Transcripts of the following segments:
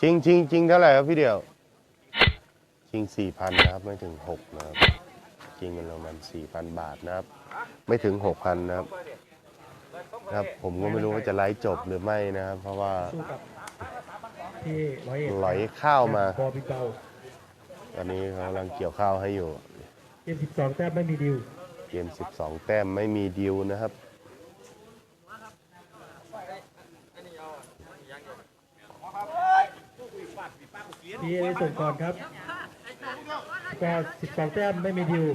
ชิงชิงชิงเท่าไหร่ครับพี่เดียวชิงสี่พันนะครับไม่ถึงหกนะครับชิงเงินรางวัลสี่พันบาทนะครับ ไม่ถึงหกพันนะครับนะครับผมก็ไม่รู้ว่าจะไลฟ์จบหรือไม่นะครับ เพราะว่าสู้กับที่ร้อยเอ็ดไหลข้าวมาบอบินเบาตอนนี้เขากำลังเกี่ยวข้าวให้อยู่เกมสิบสองแต้มไม่มีดิวเกม12แต้มไม่มีดิวนะครับ ที่ได้ส่งก่อนครับก็สิบสองแต้มไม่มีดิว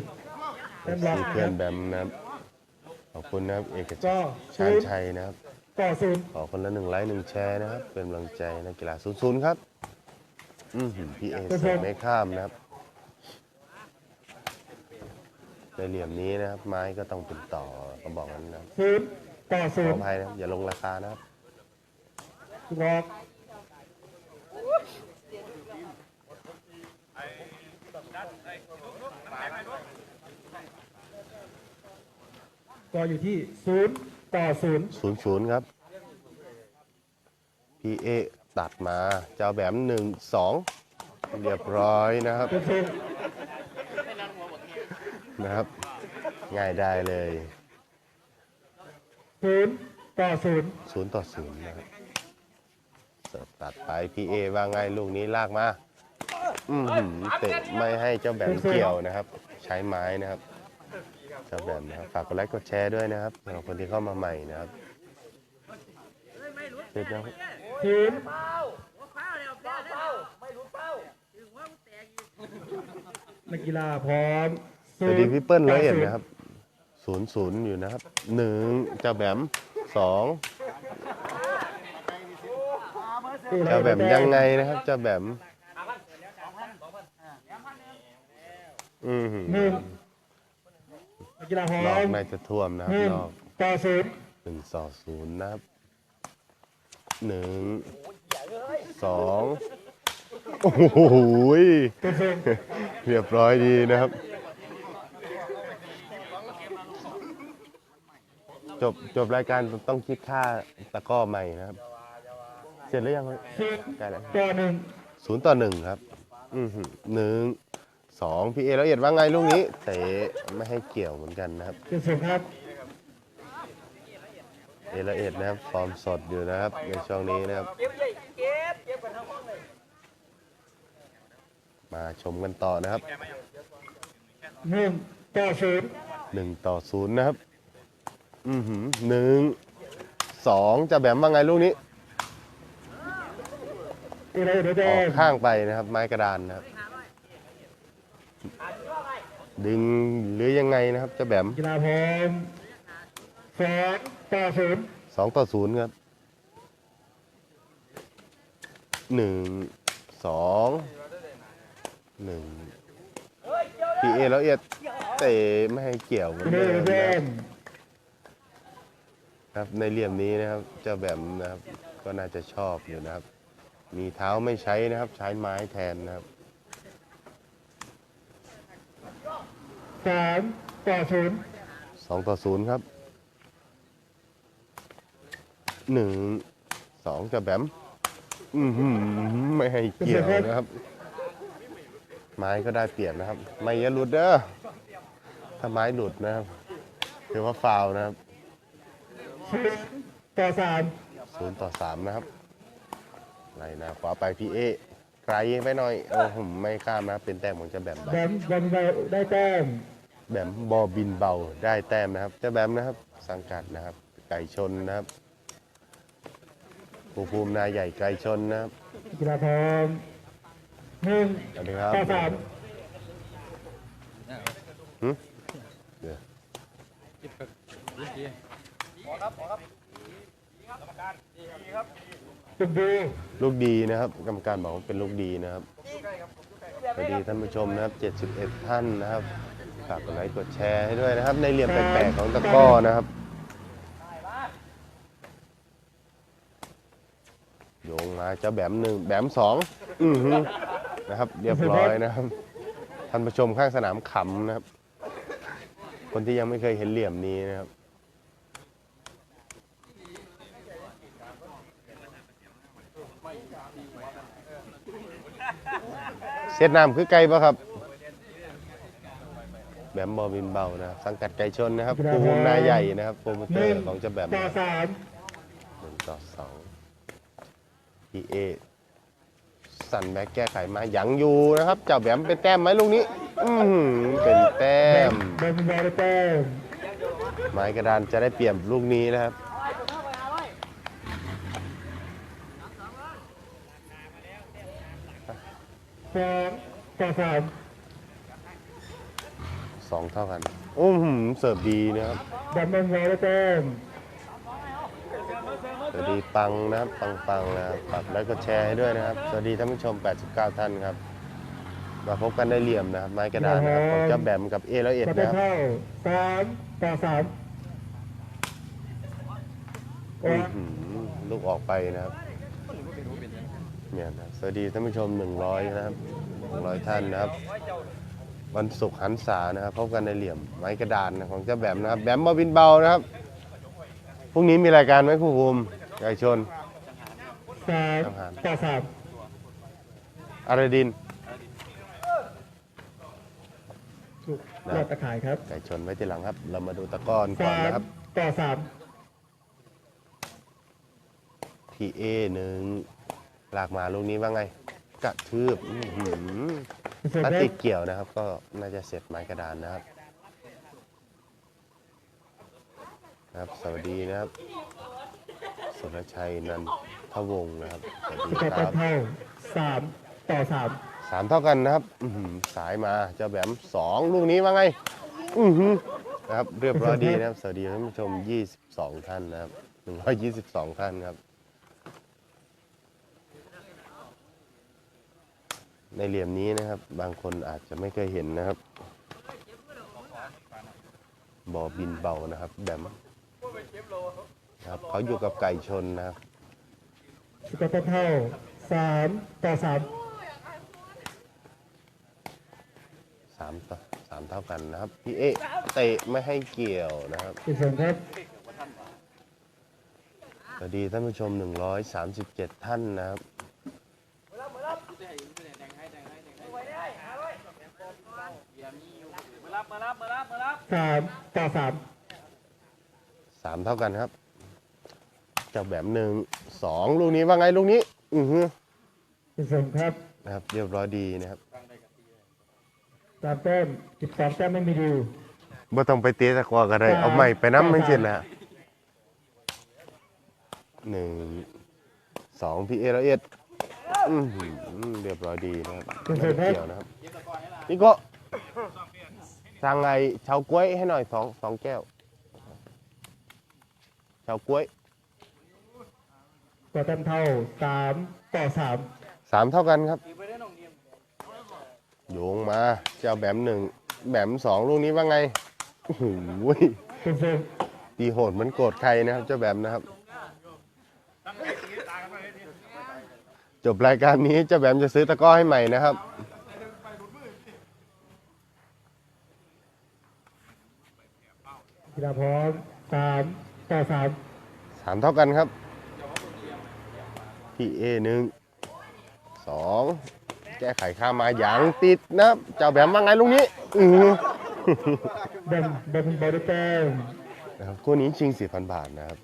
แต้มรองสี่นะเพื่คอรันบ แบมนะครับขอบคุณนะครับเอกก็ ชาศูญนย์ชัยนะครับ ต่อศูนย์ขอคนละหนึ่งไลค์หนึ่งแชร์นะครับ เป็นกำลังใจนักกีฬาศูนย์ศูนย์ครับ อือหือพี่เอเสิร์ฟไม่ข้ามนะครับในเหลี่ยมนี้นะครับ ไม้ก็ต้องเป็นต่อก็บอกนั้นนะครับศูนย์ต่อขศูอนย์อภัยนะครับอย่าลงราคานะครับรอก ก็อยู่ที่ศูนย์ต่อศูนย์ศูนย์ศูนย์ครับพี่เอตัดมาเจ้าแบมหนึ่งสองเรียบร้อยนะครับเป็นศูนย์นะครับ ง่ายได้เลยศูนย์ต่อศูนย์ศูนย์ต่อศูนย์นะครับเสิร์ฟตัดไปพี่เอว่าไงลูกนี้ลากมา อืมเตะไม่ให้เจ้าแบมเกี่ยวนะครับ ใช้ไม้นะครับเจ้าแบมนะครับฝากกดไลค์กดแชร์ด้วยนะครับสำหรับคนที่เข้ามาใหม่นะครับเสร็จแล้วครับศูนย์นักกีฬาพร้อมสวัสดีพี่เปิ้ลร้อยเอ็ดนะครับศูนย์ศูนย์อยู่นะครับหนึ่งเจ้าแบมสองเจ้าแบมยังไงนะครับเจ้าแบม อืมหนึ่งนักกีฬาพร้นออกมน่าจะท่วมนะคหรับนึ่งนอกต่อศูนย์หนึ่งสองศูนย์นะครับหนึ่งสองโอ้โหยเป็นศูนย์เรียบร้อยดีนะครับ จบจบรายการต้องคิดค่าตะกร้อใหม่นะครับ เสร็จแล้วยังครับศูนย์ใกล้แล้ว ต่อหนึ่งศูนย์ต่อหนึ่งครับ อือหือหนึ่ง สองพี่เอละเอียดว่าไงลูกนี้เตะไม่ให้เกี่ยวเหมือนกันนะครับเป็นศูนย์ครับเอละเอียดนะครับฟอร์มสดอยู่นะครับในช่วงนี้นะครับ มาชมกันต่อนะครับหนึ่งต่อศูนย์หนึ่งต่อศูนย์นะครับ อือหือหนึ่งสองจะแบมว่าไงลูกนี้อีกแล้วเดี๋ยวแดอองกข้างไปนะครับ ไม้กระดานนะครับ ดึงหรือยังไงนะครับ จะแบมกีฬาพร้อมสองต่อศูนย์สองต่อศูนย์ครับหนึ่งสองหนึ่งพีเอแล้วเอียดเตะไม่ให้เกี่ยวเหมือนอีกแล้เดิวมเดี๋ยวแดนะครับงครับในเหลี่ยมนี้นะครับเจ้าแบมนะครับ ก็น่าจะชอบอยู่นะครับ มีเท้าไม่ใช้นะครับ ใช้ไม้แทนนะครับ สามต่อศูนย์สองต่อศูนย์ครับหนึ่งสองเจ้าแบมอือหือไม่ให้เกี่ยวนะครับ ไม้ก็ได้เปรียบนะครับ ไม่อย่าหลุดเด้อถ้าไม้หลุดนะครับถือว่าฟาวล์นะครับศูนย์ต่อสามศูนย์ต่อสามนะครับไล่หนาขวาไปพี่เอไกลไปหน่อยโอ้ผมไม่ข้ามนะครับเป็นแต้มของเจ้าแบมไปแบมแบมได้แต้ม แบมบอบินเบาได้แต้มนะครับเจ้าแบมนะครับ สังกัดนะครับ ไก่ชนนะครับภูภูมินาใหญ่ไก่ชนนะครับกีฬาพร้อมหนึ่งสวัสดีครับต่อสามหึเดี๋ยวตุกดูลูกดีนะครับ กรรมการบอกว่าเป็นลูกดีนะครับสวัสดีท่านผู้ชมนะครับ 71 ท่านนะครับฝากกดไลค์กดแชร์ให้ด้วยนะครับ ในเหลี่ยมแปลกๆของตะกร้อนะครับ โยงมาเจ้าแบมหนึ่งแบมสองอือหือนะครับ เรียบร้อยนะครับ ท่านผู้ชมข้างสนามขำนะครับ คนที่ยังไม่เคยเห็นเหลี่ยมนี้นะครับ เซตน้ำคือไก่ปะครับ แบมบอบินเบานะครับสังกัดไก่ชนนะครับภูมินายใหญ่นะครับโปรโมหเตอนึ่งร์ของเจ้าแบมต่อสามหนึ่งต่อสองพีเอสั่นแบ็กแก้ไขมายังอยู่นะครับเจ้าแบมเป็นแต้มไหมลูกนี้อือหือเป็นแต้มแบมเป็นบอลได้แต้มไม้กระดานจะได้เปรียบลูกนี้นะครับสองต่อสาม สองเท่ากันอือหือเสิร์ฟดีนะครับแบมเป็นบอลได้แต้มสวัสดีปังนะครับปังปังนะครับฝากไลค์กดแชร์ให้ด้วยนะครับ สวัสดีท่านผู้ชม 89 ท่านครับ มาพบกันได้เหลี่ยมนะครับ ไม้กระดานนะครับของเจ้าแบมกับเอแล้วเอ็ดประตูนะครับ เข้าสามต่อสามโอ้อื้อหือลูกออกไปนะครับเนี่ยนะสวัสดีท่านผู้ชม 100 นะครับ 100 ท่านนะครับ วันศุกร์หันษานะครับพบกันในเหลี่ยมไม้กระดานนะของเจ้าแบมนะครับ แบมมาบินเบานะครับพรุ่งนี้มีรายการไหมครูภูมิไก่ชนสามต่อสามอารดินถูกยอดตะข่ายครับ ไก่ชนไว้ทีหลังครับ เรามาดูตะกร้อนก่อนสามนะครับต่อสามพีเอหนึ่งลากมาลูกนี้ว่าไงกระทืบอื้อหือเสร็จ ถ้าแล้วติดเกี่ยวนะครับ ก็น่าจะเสร็จไม้กระดานนะครับนะครับ สวัสดีนะครับสุรชัยนันทวงศ์นะครับสวัสดีสกอร์คตัรัดบเท่าสามต่อสามสามเท่ากันนะครับอื้อหือสายมาเจ้าแบมสองลูกนี้ว่าไงอือหือนะครับเรียบร้อยดีนะครับ สวัสดีท่านผู้ชม 22 ท่านนะครับ122 ท่านครับ ในเหลี่ยมนี้นะครับ บางคนอาจจะไม่เคยเห็นนะครับบอบินเบานะครับแบมนะครับเขาอยู่กับไก่ชนนะครับสกอร์ตัดเท่าสามต่อสามสามต่อสามเท่ากันนะครับ พี่เอเตะไม่ให้เกี่ยวนะครับอีกสองครับสวัสดีท่านผู้ชม 137 ท่านนะครับ สามต่อสามสามเท่ากันครับเจ้าแบบหนึ่งสองลูกนี้ว่าไงลูกนี้ อือฮึอีกสองครับนะครับ เรียบร้อยดีนะครับสามแต้มสิบสองแต้มไม่มีดิวบ่ต้องไปเตะตะกร้อก็ได้สามเอาใหม่ไปน้ำไม่สามเสร็จแล้วหนึ่งสองพี่เอร้อยเอ็ดอื้อหือเรียบร้อยดีนะครับไม่ได้เกี่ยวนะครับนี่ก็ สั่งไอ้เฉาก๊วยให้หน่อยสองสองแก้วเฉาก๊วยสกอร์ตัดเท่าสามต่อสามสามเท่ากันครับโยงมาเจ้าแบมหนึ่งแบมสองลูกนี้ว่าไงโอ้โหเป็นเซฟตีโหดเหมือนโกรธใครนะครับ เจ้าแบมนะครับ จบรายการนี้เจ้าแบมจะซื้อตะกร้อให้ใหม่นะครับ กีฬาพร้อมสามต่อสามสามเท่ากันครับ พี่เอหนึ่งสองแก้ไขข้ามมาอย่างติดนะครับเจ้าแบมว่าไงลูกนี้อือแบมแบมเป็นบอลได้แต้มนะครับคู่นี้ชิง4,000บาทนะครับ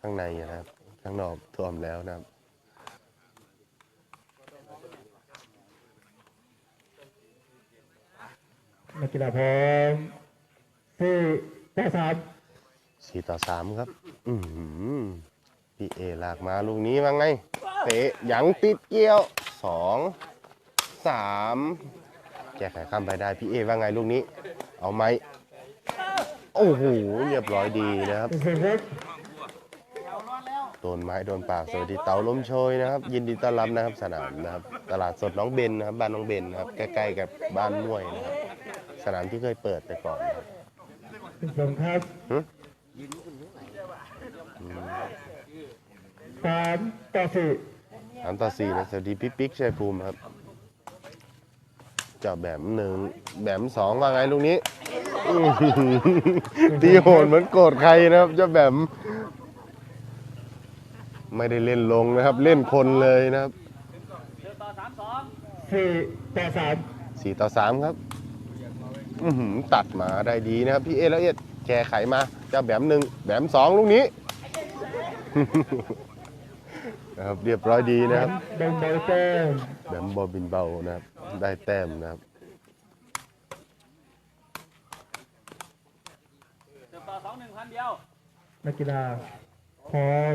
ข้างในนะครับ ข้างนอกท่วมแล้วนะครับ นักกีฬาพร้อมสี่ต่อสาม4ต่อ3ครับ อืพี่เอลากมาลูกนี้ว่าไง เตะยังติดเกี่ยว2 3แก้ไขข้ามไปได้พี่เอว่าไงลูกนี้ เอาไหมโอ้โหเรียบร้อยดีนะครับโดนไม้โดนปากสวัสดีเต๋าล้มโชยนะครับ ยินดีต้อนรับนะครับสนามนะครับ ตลาดสดน้องเบนนะครับบ้านน้องเบนนะครับใกล้ๆกับบ้านม่วยนะครับ สนามที่เคยเปิดแต่ก่อนนะครับเป็นสองครับหึสามต่อสี่สามต่อสี่นะสวัสดีพี่ปิ๊กชัยภูมิครับเจ้าแบมหนึ่งแบมสองว่าไงลูกนี้อื้อหือตีโหดเหมือนโกรธใครนะครับเจ้าแบมไม่ได้เล่นลงนะครับ เล่นคนเลยนะครับสี่ต่อสามสี่ต่อสามครับ อือหือตัดมาได้ดีนะครับพี่เอละเอียดแก้ไขมาเจ้าแบมหนึ่งแบมสองลูกนี้ นะครับเรียบร้อยดีนะครับเบงเบาแต้มแบมบอบินเบานะครับ ได้แต้มนะครับต่อสองหนึ่งพันเดียว นักกีฬาพอม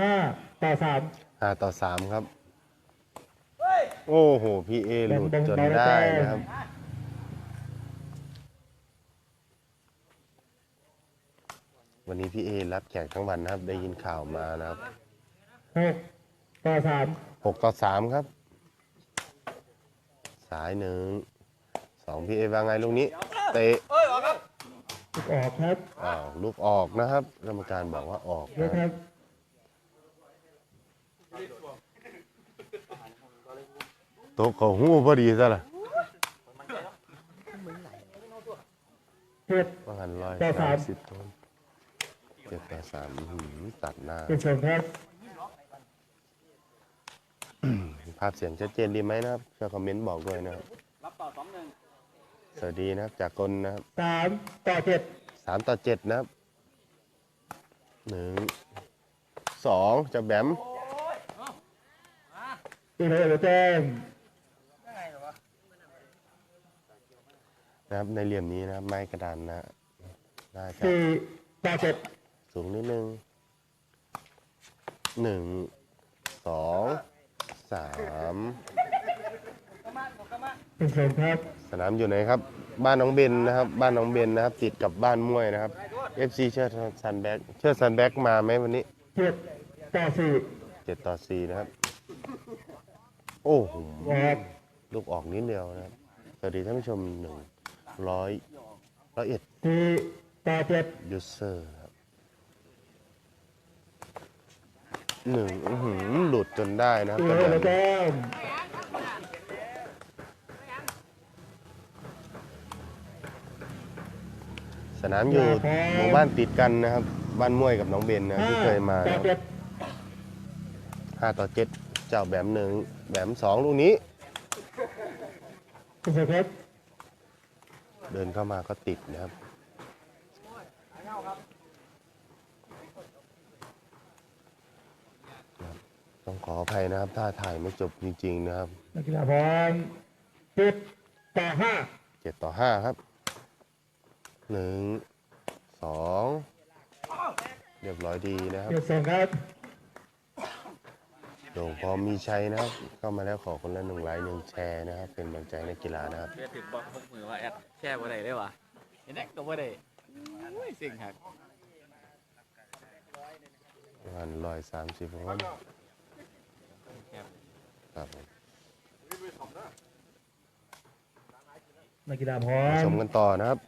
ห้าต่อสาม ห้าต่อสามครับ โอ้โห พี่เอหลุดจนได้นะครับ วันนี้พี่เอรับแขกทั้งวันนะครับ ได้ยินข่าวมานะครับหกต่อสามหกต่อสามครับ สายหนึ่งสองพี่เอว่าไงลูกนี้ เตะลูกออกครับอ้าวลูกออกนะครับกรรมการบอกว่าออกเยอะนะคครัรับบโต๊ะเขาหูพอดีซะละเจ็ดว่างันร้อยต่อสาสามมสิบต้น เจ็ดต่อสามอื้อหือตัดหน้า เป็นสองครับภาพเสียงชัดเจนดีไหมนะครับช่วยคอมเมนต์บอกด้วยนะครับ รับต่อสองหนึ่งสวัสดีนะครับ จากกลนะครับสามต่อเจ็ดสามต่อเจ็ดนะครับหนึ่งสองจะแบมตีเลยหัวแต้มนะครับในเหลี่ยมนี้นะครับไม้กระดานนะน่าจะสี่ต่อเจ็ด สูงนิดนึงหนึ่งสองสามเป็นสองครับสนามอยู่ไหนครับ บ้านน้องเบนนะครับ บ้านน้องเบนนะครับ ติดกับบ้านม่วยนะครับ FC เชิดซันแบ็กเชิดซันแบ็กมาไหมวันนี้เจ็ดต่อสี่เจ็ดต่อสี่นะครับ โอ้โหออกลูกออกนิดเดียวนะครับ สวัสดีท่านผู้ชมหนึ่งร้อยร้อยเอ็ดสี่ต่อเจ็ดยูเซอร์ครับ หนึ่งอื้อหือหลุดจนได้นะครับตีกระเลยแดหัวนแต้มสนามอยู่หมู่บ้านติดกันนะครับ บ้านม่วยกับน้องเบนนะห้าที่เคยมาต่อเจ็ดห้าต่อเจ็ดเจ้าแบมหนึ่งแบมสองลูกนี้เป็นสองครับเดินเข้ามาก็ติดนะครับ ต้องขออภัยนะครับ ถ้าถ่ายไม่จบจริง ๆ นะครับนักกีฬาพร้อมเจ็ดต่อห้าเจ็ดต่อห้าครับหนึ่งสองเรียบร้อยดีนะครับเจ็ดสองครับโด่งพอมีชัยนะครับ เข้ามาแล้วขอคนละหนึ่งไลค์หนึ่งแชร์นะครับ เป็นกำลังใจในกกีฬานะครับเพื่อถึงบอกพกมือว่าแอดแช่บ่ได้ได้วะเห็นแอดก็บ่ได้อุ้ยสิ่งหักวันร้อยสามสิบผม ครับผมนักกีฬาพร้อมามชมกันต่อนะครับ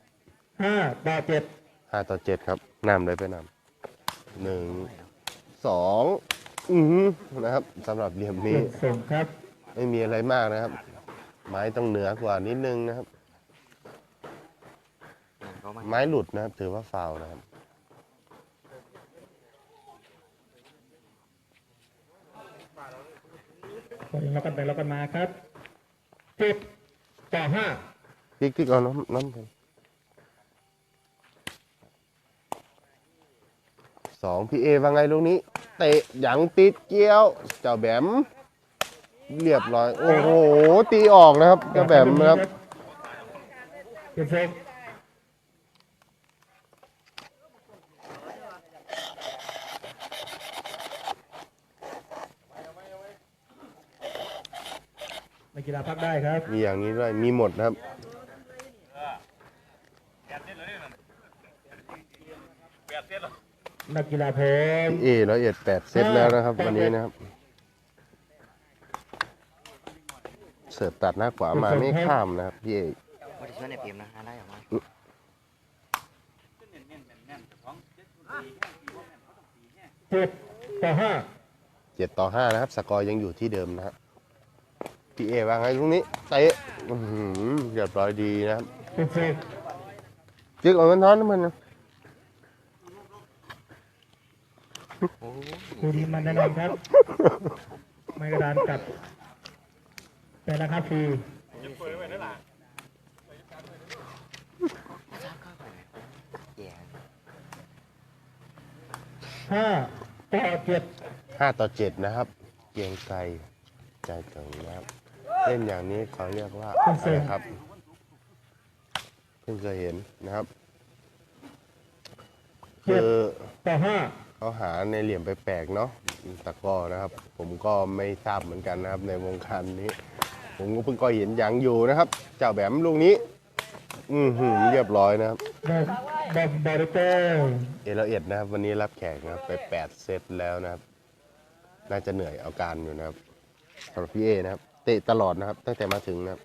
ห้าต่อเจ็ดห้าต่อเจ็ดครับนำเลยไปนำหนึ่งสองอือหือนะครับสำหรับเหลี่ยมเจ็นี้ดสองครับไม่มีอะไรมากนะครับ ไม้ต้องเหนือกว่านิดนึงนะครับ ไม้หลุดนะครับ ถือว่าฟาวล์นะครับ พอยัง เรากันไปเรากันมาครับเจ็ดต่อห้าติ๊กติ๊กเอาน้ำน้ำกันสองพี่เอว่าไงลูกนี้ เตะหยังติดเกี้ยว เจ้าแบม เรียบร้อย โอ้โห ตีออกนะครับ เจ้าแบมนะครับ เป็นเซฟนักกีฬาพักได้ครับ มีอย่างนี้ด้วย มีหมดนะครับ นักกีฬาพร้อมพี่เอร้อยเอ็ดแปดเซตแล้วนะครับ วันนี้นะครับ เสิร์ฟตัดหน้าขวามาไม่ข้ามนะครับพี่เอไม่ได้ช่วยในเกมนะฮะได้ออกมาเจ็ดต่อห้าเจ็ดต่อห้านะครับ สกอร์ยังอยู่ที่เดิมนะครับ พี่เอว่าไงลูกนี้เตะอื้อหือเรียบร้อยดีนะครับเป็นเซฟจิ๊กเอาเงินท้อนนะมันนะโอ้ยคู่นี้มันแน่นอนครับ ไม้กระดานกับ แต่ราคาฟรีแย่ห้าต่อเจ็ดห้าต่อเจ็ดนะครับ เกรียงไกรใจถึงนะครับ เล่นอย่างนี้เขาเรียกว่าอะไรครับ เพิ่งเคยเห็นนะครับ คือต่อห้าเขาหาในเหลี่ยมไปแปลกๆเนาะตะกร้อนะครับ ผมก็ไม่ทราบเหมือนกันนะครับ ในวงการนี้ ผมก็เพิ่งก็เห็นอย่างอยู่นะครับ เจ้าแบมลูกนี้ อือหือเรียบร้อยนะครับบอมบอมบอร์เตอร์เอลเอ็ดนะครับ วันนี้รับแขกนะครับ ไป 8 เซตแล้วนะครับ น่าจะเหนื่อยเอาการอยู่นะครับสำหรับพี่เอนะครับ เตะตลอดนะครับ ตั้งแต่มาถึงนะครับ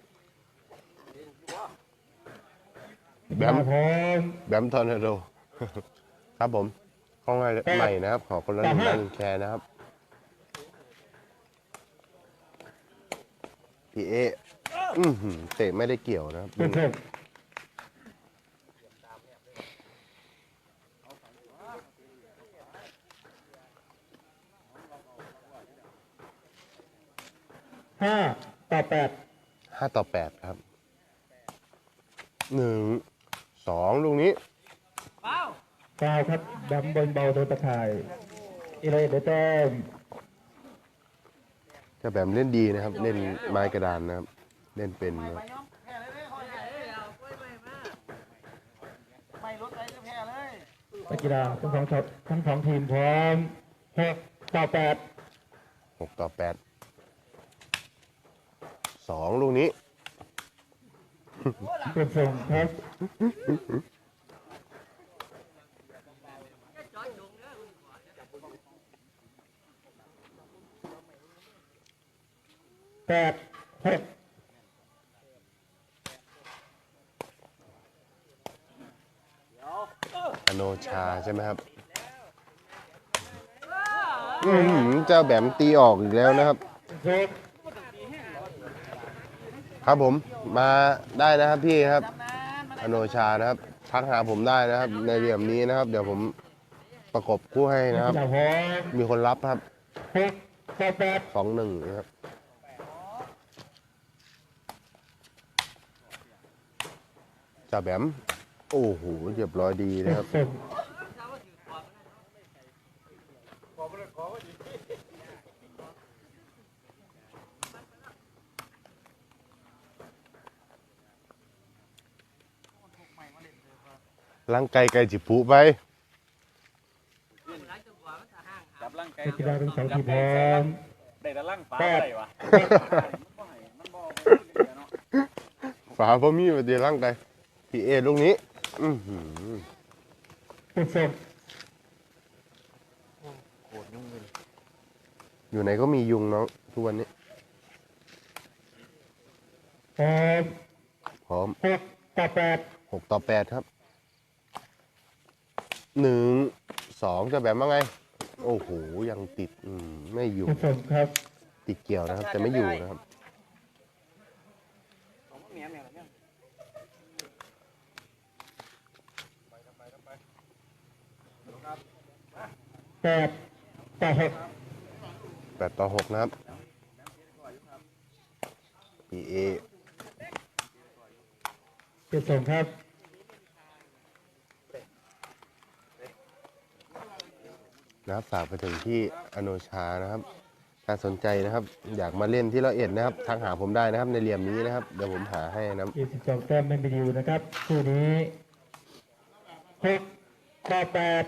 แบมพร้อมแบมทอร์นาโด ครับผมข้องใหม่นะครับ ขอคนละหนึ่งไลค์หนึ่งแชร์นะครับ พี่เออื้อหือเตะไม่ได้เกี่ยวนะครับเป็นเพิ่ม ห้าต่อแปดห้าต่อแปดครับหนึ่งสองลูกนี้ฟาวครับดำบนเบาโดนตะข่ายอีเลเดแต้มเจะแบบเล่นดีนะครับ เล่นไม้กระดานนะครับ เล่นเป็นนะครับ นักกีฬาทั้งสองช็อตทั้งสองทีมพร้อมหกต่อแปดหกต่อแปด สองลูกนี้เป็นส่งครับแปดหกอโนชาใช่ไหมครับ อื้อหือเจ้าแบมตีออกอีกแล้วนะครับหก ครับผมมาได้นะครับพี่ครับอโนชานะครับทักหาผมได้นะครับ ในเหลี่ยมนี้นะครับ เดี๋ยวผมประกบคู่ให้นะครับ มีคนรับครับสองหนึ่งนะครับจ่าแบมโอ้โหเรียบร้อยดีนะครับ ส่งร่างไกลไกลจิปุไปจับร่างกายนักกีฬาทั้งสองทีมพร้อมได้แต่ร่างฟ้าแปดได้วะฝาพ่อมีมาเดียวร่างไกลพี่เอลูกนี้อื้อหือเป็นส่งโคตรยุ่งเลยอยู่ไหนก็มียุงเนาะทุกวันนี้พร้อมพร้อมหกต่อแปดหกต่อแปดครับ หนึ่งสองจะแบบว่าไง โอ้โห ยังติดอืมไม่อยู่เป็นส่งครับติดเกี่ยวนะครับ แต่ไม่อยู่นะครับ แปดต่อหกแปดต่อหกนะครับ PA เป็นส่งครับ นะครับฝากไปถึงที่อโนชานะครับ ถ้าสนใจนะครับ อยากมาเล่นที่ร้อยเอ็ดนะครับทักหาผมได้นะครับ ในเหลี่ยมนี้นะครับเดี๋ยวผมหาให้นะครับยี่สิบสองแต้มไม่มีดิวนะครับคู่นี้หกต่อแปด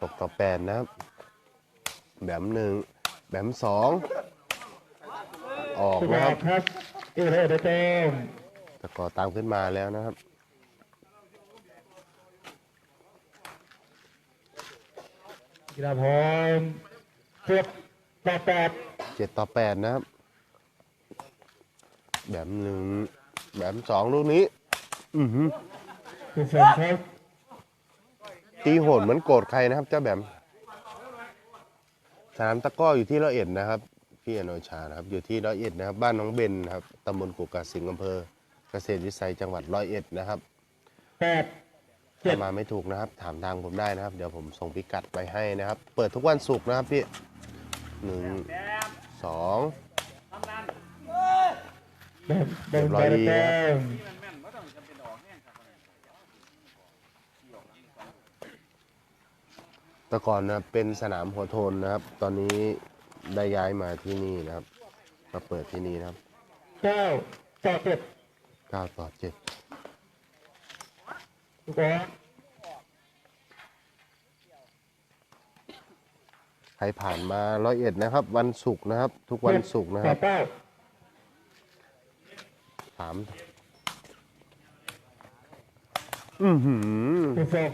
หกต่อแปดนะครับ แบมหนึ่งแบมสองออกสุดนะยคอรัดบครับเอเลเดแต้มตะกอตามขึ้นมาแล้วนะครับ กีฬาพร้อมเจ็ดต่อแปดเจ็ดต่อแปดนะครับ แบมหนึ่งแบมสองลูกนี้ อือหือเป็นส่งครับตีโหดเหมือนโกรธใครนะครับ เจ้าแบมสนามตะกร้ออยู่ที่ร้อยเอ็ดนะครับ พี่อโนชานะครับ อยู่ที่ร้อยเอ็ดนะครับ บ้านน้องเบนนะครับตำบลกุกกาสิงห์อำเภอเกษตรวิสัยจังหวัดร้อยเอ็ดนะครับแปดเจ็ด ถ้ามาไม่ถูกนะครับ ถามทางผมได้นะครับ เดี๋ยวผมส่งพิกัดไปให้นะครับ เปิดทุกวันศุกร์นะครับพี่หนึ่งสองแต้มแต้มเรียบร้อยดีแต้นะมแต่ก่อนนะเป็นสนามหัวโทนนะครับ ตอนนี้ได้ย้ายมาที่นี่นะครับ มาเปิดที่นี่นะครับเก้าต่อเจ็ด9ต่อ7ลูกบอล ใครผ่านมาร้อยเอ็ดนะครับ วันศุกร์นะครับ ทุกวันศุกร์นะคต่รัอบเก้าสามอือหือลูกสอง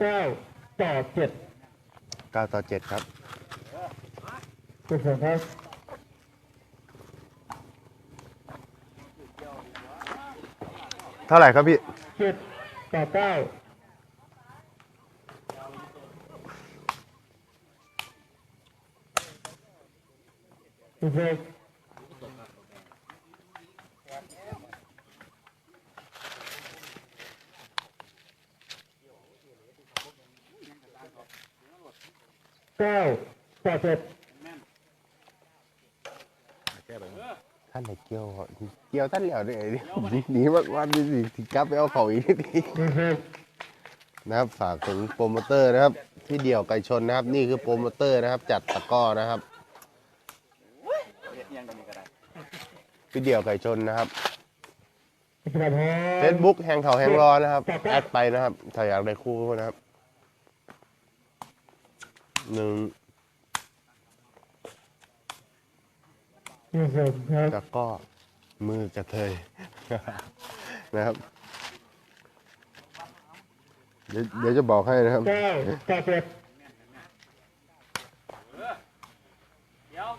เก้าต่อเจ็ด9ต่อ7ครับ ลูกสองครับเท่าไหร่ครับพี่ เจ็ดต่อเก้าลูกสองเก้าต่อเจ็ด ท่านไหนเกี่ยวเหรอเกี่ ยวท่านเหลียวด้วยไอ้นี่หนีมากวันนี้สิถึงกลับไปเอาเขาอีกทีลูกสองนะครับฝากถึงโปรโมเตอร์นะครับที่เดี่ยวไก่ชนนะครับ นี่คือโปรโมเตอร์นะครับ จัดตะกร้อนะครับยังตรงนี้ก็ได้พี่เดี่ยวไก่ชนนะครับกระพร้อมเฟซบุ๊กแหงเขาแหงรอนะครับ แอดไปนะครับ ถ้าอยากได้คู่นะครับหนึ่งลูกสองครับตะกร้อ มือกระเทย นะครับ เดี๋ยวเดี๋ยวจะบอกให้นะครับ เก้าต่อเจ็ดเดี๋ยว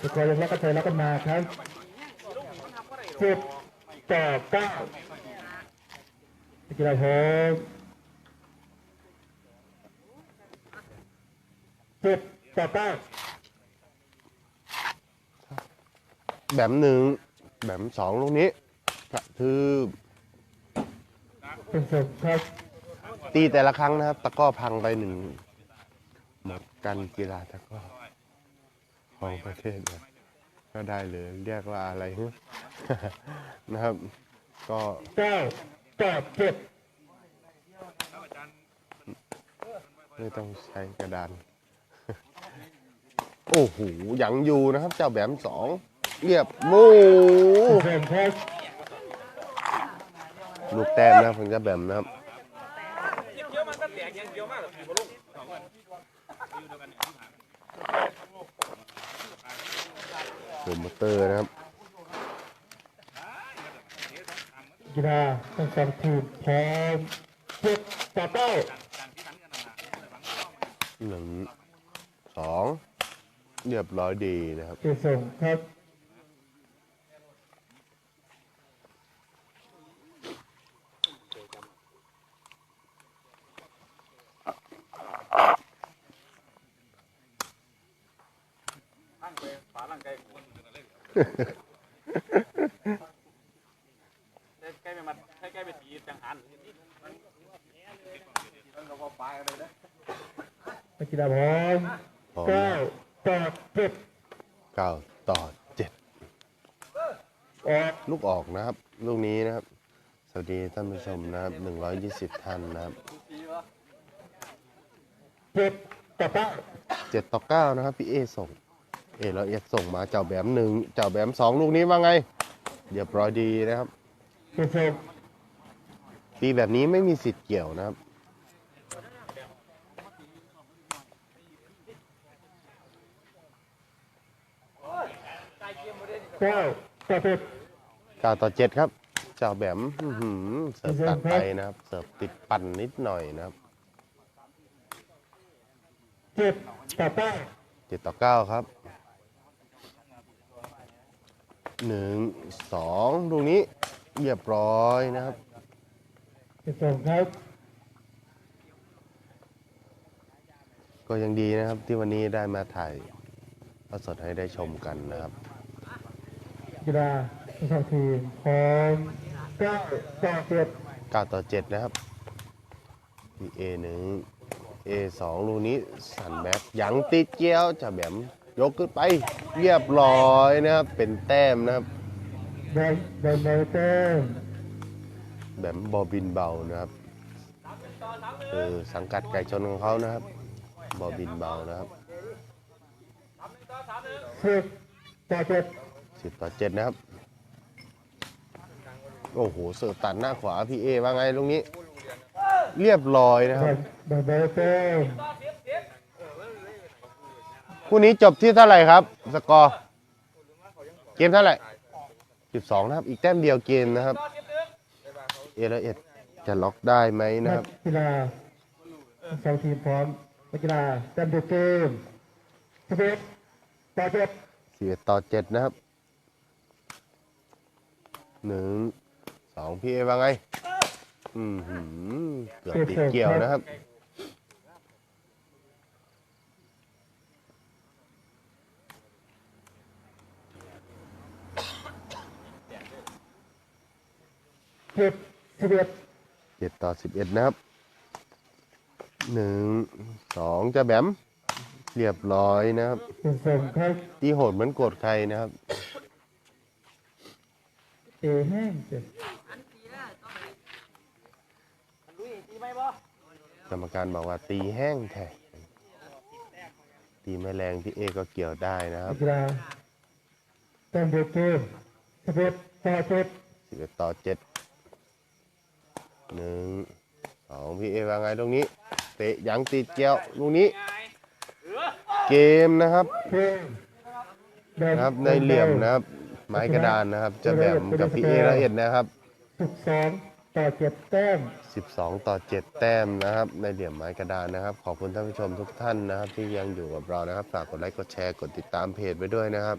ลูกสองครับลูกสองทุกคนยังรักกันเธอรักกันมาครับสิบต่อเก้ากีฬาพร้อมสิบต่อเก้าแบมหนึ่งแบมสองลูกนี้กระทืบเป็นสองครับ ตีแต่ละครั้งนะครับ ตะกร้อพังไปหนึ่งหมดกันกีฬาตะกร้อ ของประเทศนะก็ได้เลยเรียกว่าอะไรฮึนะครับ ก็เก้าต่อเจ็ดไม่ต้องใช้กระดาน โอ้โหยังอยู่นะครับ เจ้าแบมสองเรียบหมูเป็นสองครับลูกแต้มนะครับผมจะแบมนะครับ เกี่ยวมันก็แตกยังเกี่ยวมากเลยบ่ลง โปรโม เตอร์นะครับกีฬาทั้งสองทีมพร้อมเจ็ดต่อเก้าหนึ่งสองเรียบร้อยดีนะครับเป็นสองครับ ตั้งไปฝาร่างกายคน ใกล้ไปมาใกล้ไปตีจังหันมันก็พอปลายกันเลยนะนักกีฬาพร้อมพร้อมเก้าต่อเจ็ดเก้าต่อเจ็ดออกลูกออกนะครับ ลูกนี้นะครับ สวัสดีท่านผู้ชมนะครับหนึ่งร้อยยี่สิบท่านนะครับเจ็ดต่อเก้าเจ็ดต่อเก้านะครับ พี่เอส่ง เอร้อยเอ็ดส่งมาเจ้าแบมหนึ่งเจ้าแบมสองลูกนี้ว่าไงเรียบร้อยดีนะครับเป็นสองตีแบบนี้ไม่มีสิทธิ์เกี่ยวนะครับ เก้าต่อเจ็ดเก้าต่อเจ็ดครับ เจ้าแบมอื้อหือเสิร์ฟตัดไปนะครับ เสิร์ฟติดปั่นนิดหน่อยนะครับเจ็ดต่อเก้าเจ็ดต่อเก้าครับ หนึ่งสองลูกนี้เรียบร้อยนะครับจะส่งครับก็ยังดีนะครับที่วันนี้ได้มาถ่ายทอดสดให้ได้ชมกันนะครับ กีฬาทั้งสองทีมพร้อมเก้าต่อเจ็ด9 ต่อ 7 นะครับ มี A หนึ่ง A สองลูกนี้ สั่นแบบยังติดเกี้ยวจะแบม ยกขึ้นไปเรียบร้อยนะครับ เป็นแต้มนะครับบอลบอลบอลเต้มแบมบอบินเบานะครับคือสังกัดไก่ชนของเขานะครับ บอบินเบานะครับสิบต่อเจ็ด10ต่อ7นะครับ โอ้โห เสิร์ฟตัดหน้าขวาพี่เอว่าไงลูกนี้ เรียบร้อยนะบคอรับลบอลบอลเต้ม คู่นี้จบที่เท่าไหร่ครับ สกอร์ เกมเท่าไหร่12นะครับ อีกแต้มเดียวเกมนะครับ เอละเอ็ดจะล็อกได้ไหมนะนัคกรับกีฬาทั้งสองทีมพร้อมนักกีฬาเต็มตัวเกมสิบเอ็ดต่อเจ็ด11ต่อ7นะครับหนึ่งสองพี่เอว่าไง อืมหือเกือบติดเกี่ยวนะครับ สิบสิบเอ็ดเจ็ดต่อสิบเอ็ดนะครับหนึ่งสองจะแบมเรียบร้อยนะครับจะส่งครับตีโหดเหมือนโกรธใครนะครับเอแห้งเจ็ดกรรมการบอกว่าตีแห้งแท้ตีไม่แรงพี่เอก็เกี่ยวได้นะคนัรักบกีฬาเต็มตัวเกมสิบเอ็ดต่อเจ็ดสิบเอ็ดต่อเจ็ด หนึ่งสองพี่เอว่าไงตรงนี้ เตะยังติดเกี่ยวลูกนี้ เกมนะครับเกมแบ่งนะครับในเหลี่ยมนะครับ ไม้กระดานนะครับ จะแบ่มกับพี่เอละเอียดนะครับสิบสองต่อเจ็ดแต้ม12ต่อ7แต้มนะครับ ในเหลี่ยมไม้กระดานนะครับ ขอบคุณท่านผู้ชมทุกท่านนะครับ ที่ยังอยู่กับเรานะครับฝากกดไลค์กดแชร์กดติดตามเพจไว้ด้วยนะครับ